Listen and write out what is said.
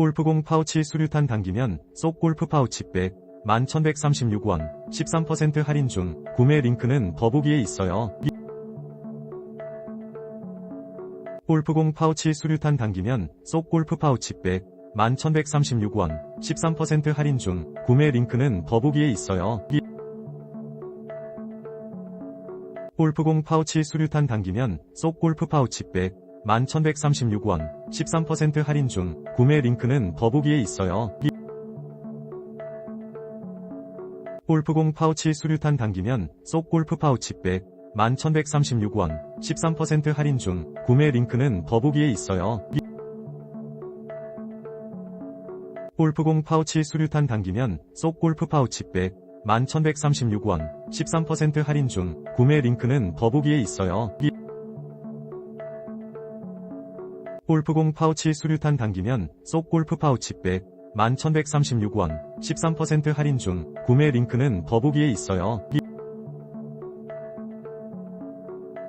골프공 파우치 수류탄 당기면 쏙 골프 파우치 백 11,136원 13% 할인 중 구매 링크는 더보기에 있어요. 이- 골프공 파우치 수류탄 당기면 쏙 골프 파우치 백 11,136원 13% 할인 중 구매 링크는 더보기에 있어요. 이- 골프공 파우치 수류탄 당기면 쏙 골프 파우치 백 11,136원 13% 할인 중 구매 링크는 더보기에 있어요. 이- 골프공 파우치 수류탄 당기면 쏙 골프 파우치백 11,136원 13% 할인 중 구매 링크는 더보기에 있어요. 이- 골프공 파우치 수류탄 당기면 쏙 골프 파우치백 11,136원 13% 할인 중 구매 링크는 더보기에 있어요. 골프공 파우치 수류탄 당기면 쏙 골프 파우치 백 11,136원 13% 할인 중 구매 링크는 더보기에 있어요. 이-